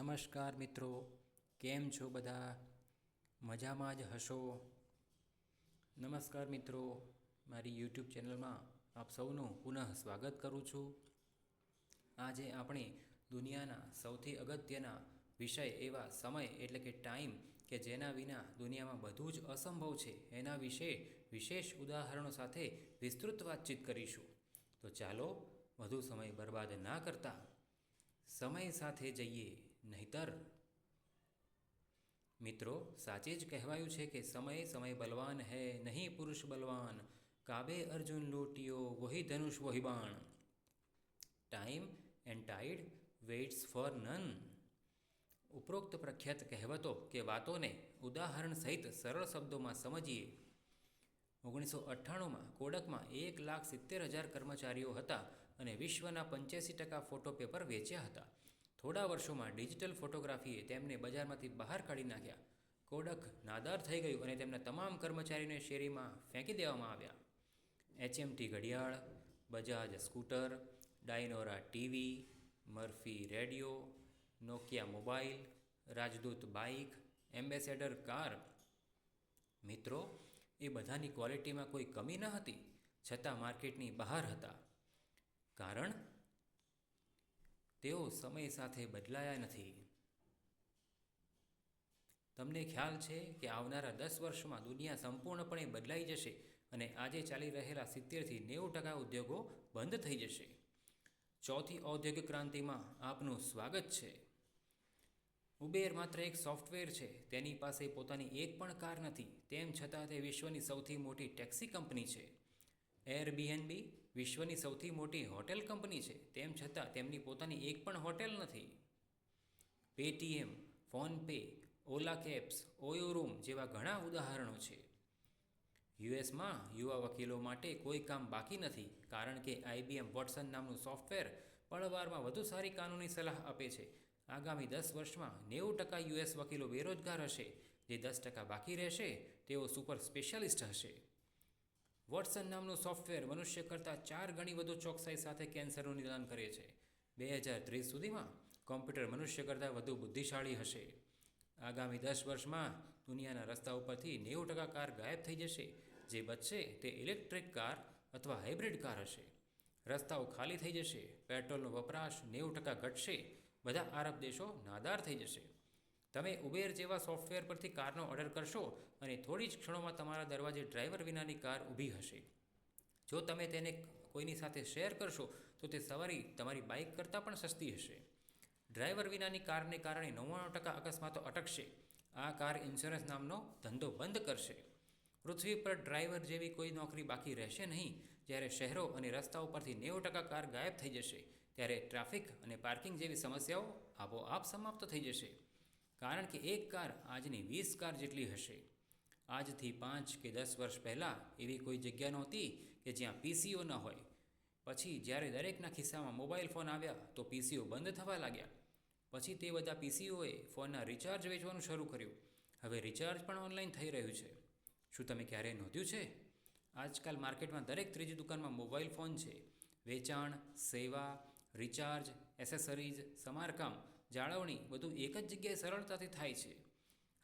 નમસ્કાર મિત્રો, કેમ છો બધા? મજામાં જ હશો? નમસ્કાર મિત્રો, મારી યુટ્યુબ ચેનલમાં આપ સૌનું પુનઃ સ્વાગત કરું છું. આજે આપણે દુનિયાના સૌથી અગત્યના વિષય એવા સમય એટલે કે ટાઈમ કે જેના વિના દુનિયામાં બધું જ અસંભવ છે એના વિશે વિશેષ ઉદાહરણો સાથે વિસ્તૃત વાતચીત કરીશું. તો ચાલો, વધુ સમય બરબાદ ના કરતા સમય સાથે જઈએ. નહીતર. મિત્રો, સાચે જ કહેવાયું છે કે સમય સમય બલવાન હૈ, નહીં પુરુષ બલવાન. કાબે અર્જુન લોટિયો, વહી ધનુષ, વહી બાણ. Time and tide waits for none ઉપરોક્ત પ્રખ્યાત કહેવતો કે વાતોને ઉદાહરણ સહિત સરળ શબ્દોમાં સમજીએ. ઓગણીસો અઠ્ઠાણુંમાં કોડકમાં એક લાખ સિત્તેર હજાર કર્મચારીઓ હતા અને વિશ્વના પંચ્યાસી ટકા ફોટો પેપર વેચ્યા હતા. થોડા વર્ષોમાં ડિજિટલ ફોટોગ્રાફીએ તેમને બજારમાંથી બહાર કાઢી નાખ્યા. કોડક નાદાર થઈ ગયું અને તેમના તમામ કર્મચારીઓને શેરીમાં ફેંકી દેવામાં આવ્યા. એચએમટી ઘડિયાળ, Bajaj scooter, Dyanora TV, Murphy radio, Nokia mobile, Rajdoot bike, Ambassador car. મિત્રો, એ બધાની ક્વોલિટીમાં કોઈ કમી ન હતી, છતાં માર્કેટની બહાર હતા. કારણ તેઓ સમય સાથે બદલાયા નથી. તમને ખ્યાલ છે કે આવનારા દસ વર્ષમાં દુનિયા સંપૂર્ણપણે બદલાઈ જશે અને આજે ચાલી રહેલા સિત્તેરથી નેવું ટકા ઉદ્યોગો બંધ થઈ જશે. ચોથી ઔદ્યોગિક ક્રાંતિમાં આપનું સ્વાગત છે. ઉબેર માત્ર એક સોફ્ટવેર છે, તેની પાસે પોતાની એક પણ કાર નથી. તેમ છતાં તે વિશ્વની સૌથી મોટી ટેક્સી કંપની છે. એરબીએનબી વિશ્વની સૌથી મોટી હોટેલ કંપની છે. તેમ છતાં તેમની પોતાની એક પણ હોટેલ નથી. Paytm PhonePe Ola cabs OYO room જેવા ઘણા ઉદાહરણો છે. યુએસમાં યુવા વકીલો માટે કોઈ કામ બાકી નથી, કારણ કે આઈબીએમ વોટસન નામનું સોફ્ટવેર પળવારમાં વધુ સારી કાનૂની સલાહ આપે છે. આગામી દસ વર્ષમાં નેવું ટકા યુએસ વકીલો બેરોજગાર હશે. જે દસ ટકા બાકી રહેશે, તેઓ સુપર સ્પેશિયાલિસ્ટ હશે. વોટસન નામનું સોફ્ટવેર મનુષ્ય કરતાં ચાર ગણી વધુ ચોકસાઈ સાથે કેન્સરનું નિદાન કરે છે. બે હજાર ત્રીસ સુધીમાં કોમ્પ્યુટર મનુષ્ય કરતાં વધુ બુદ્ધિશાળી હશે. આગામી દસ વર્ષમાં દુનિયાના રસ્તા ઉપરથી નેવું ટકા કાર ગાયબ થઈ જશે. જે બચશે તે ઇલેક્ટ્રિક કાર અથવા હાઇબ્રિડ કાર હશે. રસ્તાઓ ખાલી થઈ જશે, પેટ્રોલનો વપરાશ નેવું ટકા ઘટશે, બધા આરબ દેશો નાદાર થઈ જશે. તમે ઉબેર જેવા સોફ્ટવેર પરથી કારનો ઓર્ડર કરશો અને થોડી જ ક્ષણોમાં તમારા દરવાજે ડ્રાઈવર વિનાની કાર ઊભી હશે. જો તમે તેને કોઈની સાથે શેર કરશો, તો તે સવારી તમારી બાઇક કરતાં પણ સસ્તી હશે. ડ્રાઈવર વિનાની કારને કારણે નવ્વાણું ટકા અકસ્માતો અટકશે. આ કાર ઇન્સ્યોરન્સ નામનો ધંધો બંધ કરશે. પૃથ્વી પર ડ્રાઈવર જેવી કોઈ નોકરી બાકી રહેશે નહીં. જ્યારે શહેરો અને રસ્તાઓ પરથી નેવું ટકા કાર ગાયબ થઈ જશે, ત્યારે ટ્રાફિક અને પાર્કિંગ જેવી સમસ્યાઓ આપોઆપ સમાપ્ત થઈ જશે. કારણ કે એક કાર આજની વીસ કાર જેટલી હશે. આજથી પાંચ કે દસ વર્ષ પહેલાં એવી કોઈ જગ્યા નહોતી કે જ્યાં પીસીઓ ન હોય. પછી જ્યારે દરેકના ખિસ્સામાં મોબાઈલ ફોન આવ્યા તો પીસીઓ બંધ થવા લાગ્યા. પછી તે બધા પીસીઓએ ફોનના રિચાર્જ વેચવાનું શરૂ કર્યું. હવે રિચાર્જ પણ ઓનલાઈન થઈ રહ્યું છે. શું તમે ક્યારેય નોંધ્યું છે? આજકાલ માર્કેટમાં દરેક ત્રીજી દુકાનમાં મોબાઈલ ફોન છે. વેચાણ, સેવા, રિચાર્જ, એસેસરીઝ, સમારકામ જાળવણી બધું એક જ જગ્યાએ સરળતાથી થાય છે.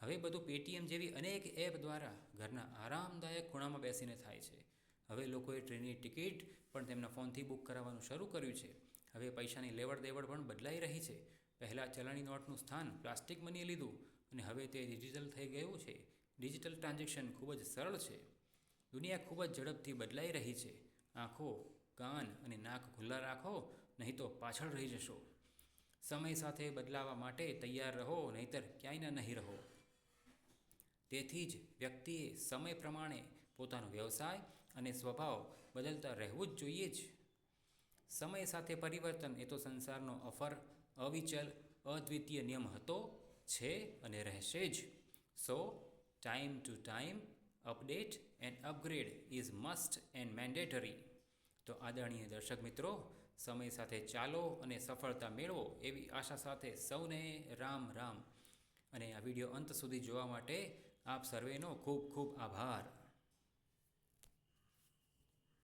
હવે બધું પેટીએમ જેવી અનેક એપ દ્વારા ઘરના આરામદાયક ખૂણામાં બેસીને થાય છે. હવે લોકોએ ટ્રેનની ટિકિટ પણ તેમના ફોનથી બુક કરાવવાનું શરૂ કર્યું છે. હવે પૈસાની લેવડ દેવડ પણ બદલાઈ રહી છે. પહેલાં ચલણી નોટનું સ્થાન પ્લાસ્ટિક મનીએ લીધું અને હવે તે ડિજિટલ થઈ ગયું છે. ડિજિટલ ટ્રાન્ઝેક્શન ખૂબ જ સરળ છે. દુનિયા ખૂબ જ ઝડપથી બદલાઈ રહી છે. આંખો, કાન અને નાક ખુલ્લા રાખો, નહીં તો પાછળ રહી જશો. સમય સાથે બદલાવા માટે તૈયાર રહો, નહીતર ક્યાંય નહીં રહો. તેથી જ વ્યક્તિએ સમય પ્રમાણે પોતાનો વ્યવસાય અને સ્વભાવ બદલતા રહેવું જ જોઈએ જ. સમય સાથે પરિવર્તન એ તો સંસારનો અફર, અવિચલ, અદ્વિતીય નિયમ હતો, છે અને રહેશે જ. So time to time update and upgrade is must and mandatory તો આદરણીય દર્શક મિત્રો સમય સાથે ચાલો અને સફળતા મેળવો એવી આશા સાથે સૌને રામ રામ. અને આ વીડિયો અંત સુધી જોવા માટે આપ સર્વેનો ખૂબ ખૂબ આભાર.